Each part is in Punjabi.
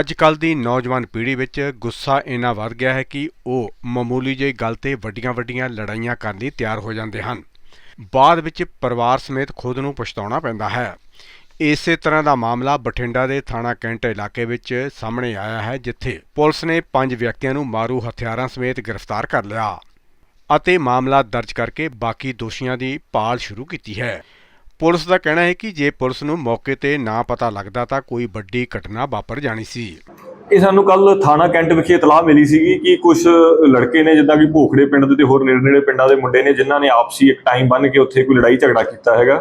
ਅੱਜ ਕੱਲ ਦੀ ਨੌਜਵਾਨ ਪੀੜ੍ਹੀ ਵਿੱਚ ਗੁੱਸਾ ਇੰਨਾ ਵੱਧ ਗਿਆ ਹੈ ਕਿ ਉਹ ਮਾਮੂਲੀ ਜਿਹੀ ਗੱਲ ਤੇ ਵੱਡੀਆਂ-ਵੱਡੀਆਂ ਲੜਾਈਆਂ ਕਰਨ ਲਈ ਤਿਆਰ ਹੋ ਜਾਂਦੇ ਹਨ। ਬਾਅਦ ਵਿੱਚ ਪਰਿਵਾਰ ਸਮੇਤ ਖੁਦ ਨੂੰ ਪਛਤਾਉਣਾ ਪੈਂਦਾ ਹੈ। ਇਸੇ ਤਰ੍ਹਾਂ ਦਾ ਮਾਮਲਾ ਬਠਿੰਡਾ ਦੇ ਥਾਣਾ ਕੈਂਟ ਇਲਾਕੇ ਵਿੱਚ ਸਾਹਮਣੇ ਆਇਆ ਹੈ, ਜਿੱਥੇ ਪੁਲਿਸ ਨੇ ਪੰਜ ਵਿਅਕਤੀਆਂ ਨੂੰ ਮਾਰੂ ਹਥਿਆਰਾਂ ਸਮੇਤ ਗ੍ਰਿਫਤਾਰ ਕਰ ਲਿਆ ਅਤੇ ਮਾਮਲਾ ਦਰਜ ਕਰਕੇ ਬਾਕੀ ਦੋਸ਼ੀਆਂ ਦੀ ਭਾਲ ਸ਼ੁਰੂ ਕੀਤੀ ਹੈ। ਪੁਲਿਸ ਦਾ ਕਹਿਣਾ ਹੈ ਕਿ ਜੇ ਪੁਲਿਸ ਨੂੰ ਮੌਕੇ ਤੇ ਨਾ ਪਤਾ ਲੱਗਦਾ ਤਾਂ ਕੋਈ ਵੱਡੀ ਘਟਨਾ ਵਾਪਰ ਜਾਣੀ ਸੀ। ਇਹ ਸਾਨੂੰ ਕੱਲ ਥਾਣਾ ਕੈਂਟ ਵਿਖੇ ਇਤਲਾਹ ਮਿਲੀ ਸੀਗੀ ਕਿ ਕੁਝ ਲੜਕੇ ਨੇ ਜਿੱਦਾਂ ਕਿ ਭੋਖੜੇ ਪਿੰਡ ਦੇ ਤੇ ਹੋਰ ਨੇੜੇ ਨੇੜੇ ਪਿੰਡਾਂ ਦੇ ਮੁੰਡੇ ਨੇ ਜਿਨ੍ਹਾਂ ਨੇ ਆਪਸੀ ਇੱਕ ਟਾਈਮ ਬੰਨ ਕੇ ਉੱਥੇ ਕੋਈ ਲੜਾਈ ਝਗੜਾ ਕੀਤਾ ਹੈਗਾ।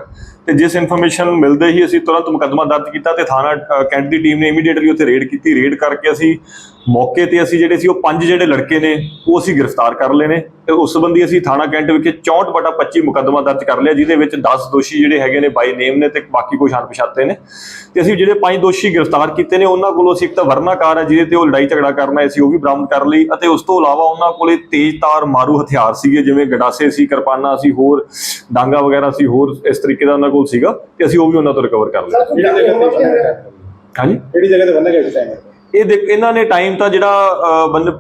ਤੇ ਜਿਸ ਇਨਫੋਰਮੇਸ਼ਨ ਮਿਲਦੇ ਹੀ ਅਸੀਂ ਤੁਰੰਤ ਮੁਕੱਦਮਾ ਦਰਜ ਕੀਤਾ ਤੇ ਥਾਣਾ ਕੈਂਟ ਦੀ ਟੀਮ ਨੇ ਇਮੀਡੀਏਟਲੀ ਉੱਥੇ ਰੇਡ ਕੀਤੀ। ਰੇਡ ਕਰਕੇ ਅਸੀਂ ਮੌਕੇ ਤੇ ਅਸੀਂ ਜਿਹੜੇ ਸੀ ਉਹ ਪੰਜ ਜਿਹੜੇ ਲੜਕੇ ਨੇ ਉਹ ਅਸੀਂ ਗ੍ਰਿਫਤਾਰ ਕਰ ਲਏ ਨੇ ਤੇ ਉਸ ਸੰਬੰਧੀ ਅਸੀਂ ਥਾਣਾ ਕੈਂਟ ਵਿਖੇ 64 ਬਟਾ 25 ਮੁਕੱਦਮਾ ਦਰਜ ਕਰ ਲਿਆ ਜਿਹਦੇ ਵਿੱਚ 10 ਦੋਸ਼ੀ ਜਿਹੜੇ ਹੈਗੇ ਨੇ ਬਾਈ ਨੇਮ ਨੇ ਤੇ ਬਾਕੀ ਕੁਝ ਅਣਪਛਾਤੇ ਨੇ। ਤੇ ਅਸੀਂ ਜਿਹੜੇ ਪੰਜ ਦੋਸ਼ੀ ਗ੍ਰਿਫਤਾਰ ਕੀਤੇ ਨੇ ਉਹਨਾਂ ਕੋਲੋਂ ਅਸੀਂ ਇੱਕ ਤਾਂ ਵਰਨਾਕਾਰ ਹੈ ਜਿਹਦੇ ਤੇ ਉਹ ਲੜਾਈ ਝਗੜਾ ਕਰਨਾ ਹੈ, ਅਸੀਂ ਉਹ ਵੀ ਬਰਾਮਦ ਕਰ ਲਈ ਅਤੇ ਉਸ ਤੋਂ ਇਲਾਵਾ ਉਹਨਾਂ ਕੋਲੇ ਤੇਜ਼ਧਾਰ ਮਾਰੂ ਹਥਿਆਰ ਸੀਗੇ ਜਿਵੇਂ ਗਡਾਸੇ ਸੀ ਕਿਰਪਾਨਾਂ ਸੀ ਹੋਰ ਡਾਂਗਾ ਵਗੈਰਾ ਸੀ ਹੋਰ ਇਸ ਤਰੀਕੇ ਦਾ ਉਹਨਾਂ ਕੋਲ ਸੀਗਾ ਤੇ ਅਸੀਂ ਉਹ ਵੀ ਉਹਨਾਂ ਤੋਂ ਰਿਕਵਰ ਕਰ ਲਿਆ? ਹਾਂਜੀ? ਕਿਹੜੀ ਜਗ੍ਹਾ ਤੇ ਬੰਨ੍ਹਿਆ ਗਿਆ ਇਸ ਟਾਈਮ ਇਹ ਦੇਖ, ਇਹਨਾਂ ਨੇ ਟਾਈਮ ਤਾਂ ਜਿਹੜਾ ਬੰਨ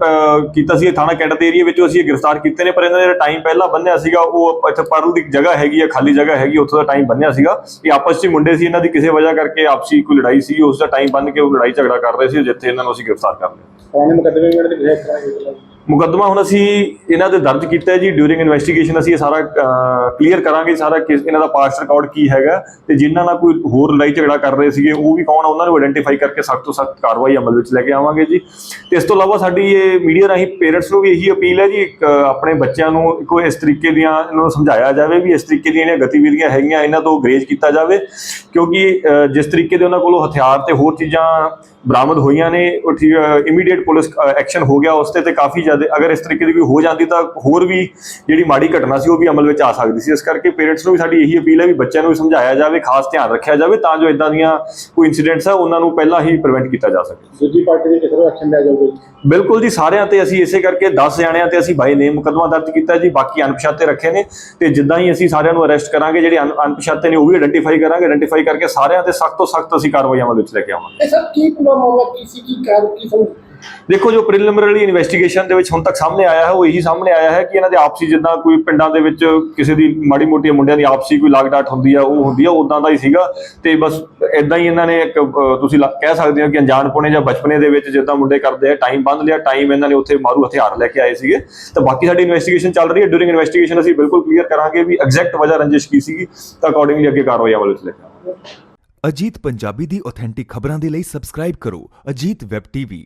ਕੀਤਾ ਸੀ ਥਾਣਾ ਕੈਂਟ ਏਰੀਆ ਵਿੱਚ ਅਸੀਂ ਗ੍ਰਿਫਤਾਰ ਕੀਤੇ ਨੇ, ਪਰ ਇਹਨਾਂ ਨੇ ਜਿਹੜਾ ਟਾਈਮ ਪਹਿਲਾਂ ਬੰਨਿਆ ਸੀਗਾ, ਉਹ ਇੱਥੇ ਪਰਲ ਦੀ ਜਗ੍ਹਾ ਹੈਗੀ ਆ, ਖਾਲੀ ਜਗ੍ਹਾ ਹੈਗੀ, ਉੱਥੋਂ ਦਾ ਟਾਈਮ ਬੰਨਿਆ ਸੀਗਾ। ਇਹ ਆਪਸ ਵਿੱਚ ਮੁੰਡੇ ਸੀ, ਇਹਨਾਂ ਦੀ ਕਿਸੇ ਵਜ੍ਹਾ ਕਰਕੇ ਆਪਸੀ ਕੋਈ ਲੜਾਈ ਸੀ, ਉਸ ਦਾ ਟਾਈਮ ਬੰਨ ਕੇ ਉਹ ਲੜਾਈ ਝਗੜਾ ਕਰ ਰਹੇ ਸੀ, ਜਿੱਥੇ ਇਹਨਾਂ ਨੂੰ ਅਸੀਂ ਗ੍ਰਿਫਤਾਰ ਕਰ ਲਿਆ। ਪੁਰਾਣੇ ਮੁਕੱਦਮੇ ਵਿੱਚ ਜਿਹੜੇ ਮੁਕੱਦਮਾ ਹੁਣ ਅਸੀਂ ਇਹਨਾਂ ਦੇ ਦਰਜ ਕੀਤਾ ਹੈ ਜੀ। ਡਿਊਰਿੰਗ ਇਨਵੈਸਟੀਗੇਸ਼ਨ ਅਸੀਂ ਇਹ ਸਾਰਾ ਕਲੀਅਰ ਕਰਾਂਗੇ ਸਾਰਾ ਕਿਸ ਇਹਨਾਂ ਦਾ ਪਾਸਟ ਰਿਕਾਰਡ ਕੀ ਹੈਗਾ ਤੇ ਜਿਨ੍ਹਾਂ ਨਾਲ ਕੋਈ ਹੋਰ ਲੜਾਈ ਝਗੜਾ ਕਰ ਰਹੇ ਸੀਗੇ, ਉਹ ਵੀ ਕੌਣ ਆ, ਉਹਨਾਂ ਨੂੰ ਆਇਡੈਂਟੀਫਾਈ ਕਰਕੇ ਸਖਤ ਤੋਂ ਸਖਤ ਕਾਰਵਾਈ ਅਮਲ ਵਿੱਚ ਲੈ ਕੇ ਆਵਾਂਗੇ ਜੀ। ਤੇ ਇਸ ਤੋਂ ਇਲਾਵਾ ਸਾਡੀ ਇਹ ਮੀਡੀਆ ਰਾਹੀਂ ਪੇਰੈਂਟਸ ਨੂੰ ਵੀ ਇਹੀ ਅਪੀਲ ਹੈ ਜੀ ਆਪਣੇ ਬੱਚਿਆਂ ਨੂੰ ਕੋਈ ਇਸ ਤਰੀਕੇ ਦੀਆਂ ਇਹਨਾਂ ਨੂੰ ਸਮਝਾਇਆ ਜਾਵੇ ਵੀ ਇਸ ਤਰੀਕੇ ਦੀਆਂ ਜਿਹੜੀਆਂ ਗਤੀਵਿਧੀਆਂ ਹੈਗੀਆਂ, ਇਹਨਾਂ ਤੋਂ ਗਰੇਜ ਕੀਤਾ ਜਾਵੇ। ਕਿਉਂਕਿ ਜਿਸ ਤਰੀਕੇ ਦੇ ਉਹਨਾਂ ਕੋਲੋਂ ਹਥਿਆਰ ਤੇ ਹੋਰ ਚੀਜ਼ਾਂ ਬਰਾਮਦ ਹੋਈਆਂ ਨੇ, ਉਹ ਇਮੀਡੀਏਟ ਪੁਲਿਸ ਐਕਸ਼ਨ ਹੋ ਗਿਆ, ਉਸ ਤੇ ਤੇ ਕਾਫੀ ਜ਼ਿਆਦਾ ਅਗਰ ਇਸ ਤਰੀਕੇ ਦੀ ਕੋਈ ਹੋ ਜਾਂਦੀ ਤਾਂ ਹੋਰ ਵੀ ਜਿਹੜੀ ਮਾੜੀ ਘਟਨਾ ਸੀ ਉਹ ਵੀ ਅਮਲ ਵਿੱਚ ਆ ਸਕਦੀ ਸੀ। ਇਸ ਕਰਕੇ ਪੇਰੈਂਟਸ ਨੂੰ ਵੀ ਸਾਡੀ ਇਹੀ ਅਪੀਲ ਹੈ ਵੀ ਬੱਚਿਆਂ ਨੂੰ ਸਮਝਾਇਆ ਜਾਵੇ ਖਾਸ ਧਿਆਨ ਰੱਖਿਆ ਜਾਵੇ ਤਾਂ ਜੋ ਇਦਾਂ ਦੀਆਂ ਕੋਈ ਇਨਸੀਡੈਂਟਸ ਆ ਉਹਨਾਂ ਨੂੰ ਪਹਿਲਾਂ ਹੀ ਪ੍ਰੀਵੈਂਟ ਕੀਤਾ ਜਾ ਸਕੇ। ਦੂਜੀ ਪਾਰਟੀ ਦੇ ਕਿਸਰੋ ਐਕਸ਼ਨ ਲਿਆ ਜਾਊਗਾ ਬਿਲਕੁਲ ਜੀ ਸਾਰਿਆਂ ਤੇ ਅਸੀਂ ਇਸੇ ਕਰਕੇ 10 ਜਣਿਆਂ ਤੇ ਅਸੀਂ ਬਾਈ ਨੇਮ ਮੁਕੱਦਮਾ ਦਰਜ ਕੀਤਾ ਜੀ ਬਾਕੀ ਅਣਪਛਾਤੇ ਰੱਖੇ ਨੇ ਤੇ ਜਿੱਦਾਂ ਹੀ ਅਸੀਂ ਸਾਰਿਆਂ ਨੂੰ ਅਰੈਸਟ ਕਰਾਂਗੇ ਜਿਹੜੇ ਅਣ- ਅਣਪਛਾਤੇ ਨੇ ਉਹ ਵੀ ਆਇਡੈਂਟੀਫਾਈ ਕਰਾਂਗੇ। ਆਇਡੈਂਟੀਫਾਈ ਕਰਕੇ ਸਾਰਿਆਂ ਤੇ ਸਖਤ ਤੋਂ ਸਖਤ ਅਸੀਂ ਕਾਰਵਾਈ ਅਮਲ ਵਿੱਚ ਲੈ ਕੇ ਆਵਾਂਗੇ। ਸਰ ਕੀ ਪੂਰਾ ਮਾਮਲਾ ਕੀ ਸੀ ਕੀ ਕਾਰ ਕੀ ਸਮ ਦੇਖੋ ਜੋ ਪ੍ਰੀਲਿਮਿਨਰੀ ਇਨਵੈਸਟੀਗੇਸ਼ਨ ਦੇ ਵਿੱਚ ਹੁਣ ਤੱਕ ਸਾਹਮਣੇ ਆਇਆ ਹੈ, ਉਹ ਇਹੀ ਸਾਹਮਣੇ ਆਇਆ ਹੈ ਕਿ ਇਹਨਾਂ ਦੇ ਆਪਸੀ ਜਿੱਦਾਂ ਕੋਈ ਪਿੰਡਾਂ ਦੇ ਵਿੱਚ ਕਿਸੇ ਦੀ ਮਾੜੀ ਮੋਟੀ ਮੁੰਡਿਆਂ ਦੀ ਆਪਸੀ ਕੋਈ ਲਾਗ ਹੁੰਦੀ ਆ, ਉਹ ਹੁੰਦੀ ਆ ਉਦਾਂ ਦਾ ਹੀ ਸੀਗਾ। ਤੇ ਬਸ ਇਦਾਂ ਹੀ ਇਹਨਾਂ ਨੇ ਇੱਕ ਤੁਸੀਂ ਕਹਿ ਸਕਦੇ ਹੋ ਕਿ ਅਣਜਾਣਪੁਣੇ ਜਾਂ ਬਚਪਨੇ ਦੇ ਵਿੱਚ ਜਿੱਦਾਂ ਮੁੰਡੇ ਕਰਦੇ ਆ ਟਾਈਮ ਬੰਦ ਲਿਆ ਟਾਈਮ ਇਹਨਾਂ ਨੇ ਉੱਥੇ ਮਾਰੂ ਹਥਿਆਰ ਲੈ ਕੇ ਆਏ ਸੀਗੇ। ਤਾਂ ਬਾਕੀ ਸਾਡੀ ਇਨਵੈਸਟੀਗੇਸ਼ਨ ਚੱਲ ਰਹੀ ਹੈ। ਡਿਊਰਿੰਗ ਇਨਵੈਸਟੀਗੇਸ਼ਨ ਅਸੀਂ ਬਿਲਕੁਲ ਕਲੀਅਰ ਕਰਾਂਗੇ ਵੀ ਐਗਜ਼ੈਕਟ ਵਜ੍ਹਾ ਰੰਜਿਸ਼ ਕੀ ਸੀਗੀ, ਤਾਂ ਅਕੋਰਡਿੰਗਲੀ ਅੱਗੇ ਕਾਰਵਾਈ ਅਮਲ ਵਿੱਚ ਲੈ ਅਜੀਤ ਪੰਜਾਬੀ ਦੀ ਆਥੈਂਟਿਕ ਖਬਰਾਂ ਦੇ ਲਈ ਸਬਸਕ੍ਰਾਈਬ ਕਰੋ। Ajit web TV